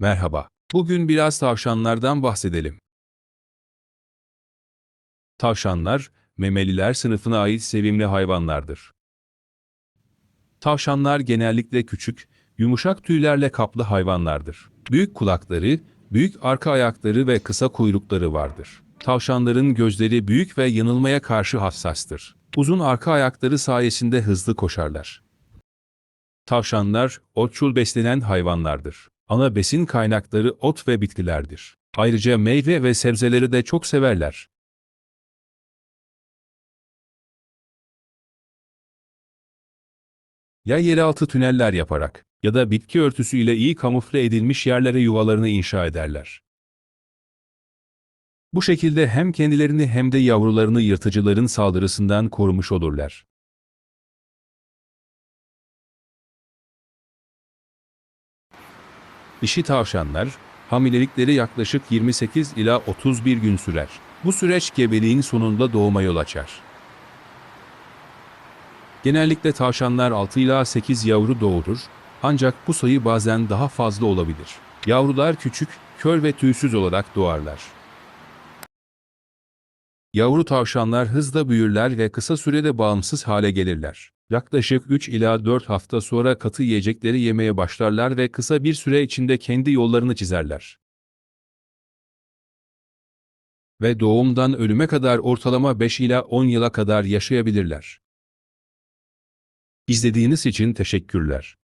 Merhaba. Bugün biraz tavşanlardan bahsedelim. Tavşanlar, memeliler sınıfına ait sevimli hayvanlardır. Tavşanlar genellikle küçük, yumuşak tüylerle kaplı hayvanlardır. Büyük kulakları, büyük arka ayakları ve kısa kuyrukları vardır. Tavşanların gözleri büyük ve yanılmaya karşı hassastır. Uzun arka ayakları sayesinde hızlı koşarlar. Tavşanlar, otçul beslenen hayvanlardır. Ana besin kaynakları ot ve bitkilerdir. Ayrıca meyve ve sebzeleri de çok severler. Ya yeraltı tüneller yaparak ya da bitki örtüsüyle iyi kamufle edilmiş yerlere yuvalarını inşa ederler. Bu şekilde hem kendilerini hem de yavrularını yırtıcıların saldırısından korumuş olurlar. Dişi tavşanlar, hamilelikleri yaklaşık 28 ila 31 gün sürer. Bu süreç gebeliğin sonunda doğuma yol açar. Genellikle tavşanlar 6 ila 8 yavru doğurur, ancak bu sayı bazen daha fazla olabilir. Yavrular küçük, kör ve tüysüz olarak doğarlar. Yavru tavşanlar hızla büyürler ve kısa sürede bağımsız hale gelirler. Yaklaşık 3 ila 4 hafta sonra katı yiyecekleri yemeye başlarlar ve kısa bir süre içinde kendi yollarını çizerler. Ve doğumdan ölüme kadar ortalama 5 ila 10 yıla kadar yaşayabilirler. İzlediğiniz için teşekkürler.